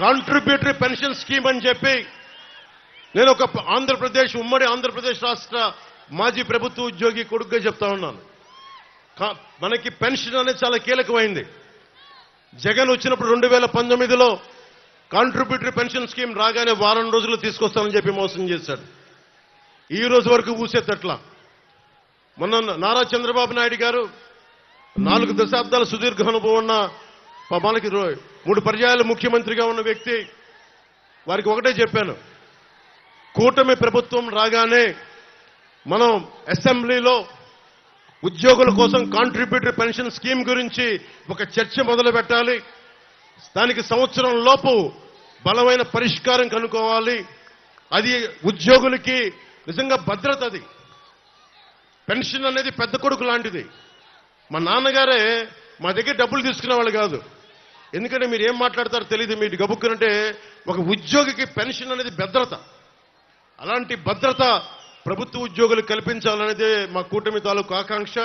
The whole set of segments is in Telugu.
కాంట్రిబ్యూటరీ పెన్షన్ స్కీమ్ అని చెప్పి నేను ఒక ఆంధ్రప్రదేశ్ ఉమ్మడి ఆంధ్రప్రదేశ్ రాష్ట్ర మాజీ ప్రభుత్వ ఉద్యోగి కొడుకుగా చెప్తా ఉన్నాను. మనకి పెన్షన్ అనేది చాలా కీలకమైంది. జగన్ వచ్చినప్పుడు రెండు వేల పంతొమ్మిదిలో కాంట్రిబ్యూటరీ పెన్షన్ స్కీమ్ రాగానే వారం రోజులు తీసుకొస్తానని చెప్పి మోసం చేశాడు. ఈ రోజు వరకు ఊసేటట్లా మొన్న నారా చంద్రబాబు నాయుడు గారు నాలుగు దశాబ్దాల సుదీర్ఘ అనుభవం ఉన్న మనకి మూడు పర్యాయాలు ముఖ్యమంత్రిగా ఉన్న వ్యక్తి వారికి ఒకటే చెప్పాను. కూటమి ప్రభుత్వం రాగానే మనం అసెంబ్లీలో ఉద్యోగుల కోసం కాంట్రిబ్యూటరీ పెన్షన్ స్కీమ్ గురించి ఒక చర్చ మొదలు పెట్టాలి. దానికి సంవత్సరం లోపు బలమైన పరిష్కారం కనుక్కోవాలి. అది ఉద్యోగులకి నిజంగా భద్రత అది. పెన్షన్ అనేది పెద్ద కొడుకు లాంటిది. మా నాన్నగారే మా దగ్గర డబ్బులు తీసుకునే వాళ్ళు కాదు. ఎందుకంటే మీరు ఏం మాట్లాడతారో తెలియదు మీరు గబుక్కునంటే ఒక ఉద్యోగికి పెన్షన్ అనేది భద్రత. అలాంటి భద్రత ప్రభుత్వ ఉద్యోగులు కల్పించాలనేదే మా కూటమి తాలూకు ఆకాంక్ష.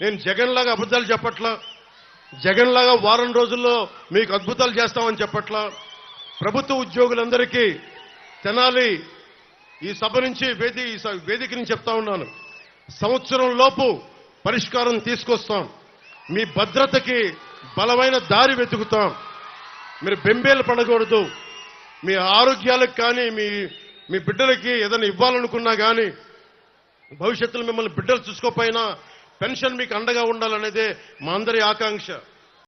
నేను జగన్ లాగా అబద్ధాలు చెప్పట్లా. జగన్ లాగా వారం రోజుల్లో మీకు అద్భుతాలు చేస్తామని చెప్పట్లా. ప్రభుత్వ ఉద్యోగులందరికీ తెనాలి ఈ సభ నుంచి వేది ఈ వేదిక నుంచి చెప్తా ఉన్నాను. సంవత్సరం లోపు పరిష్కారం తీసుకొస్తాం. మీ భద్రతకి బలమైన దారి వెతుకుతాం. మీరు బెంబేలు పడకూడదు. మీ ఆరోగ్యాలకు కానీ మీ మీ బిడ్డలకి ఏదైనా ఇవ్వాలనుకున్నా కానీ భవిష్యత్తులో మిమ్మల్ని బిడ్డలు చూసుకోకపోయినా పెన్షన్ మీకు అండగా ఉండాలనేదే మా అందరి ఆకాంక్ష.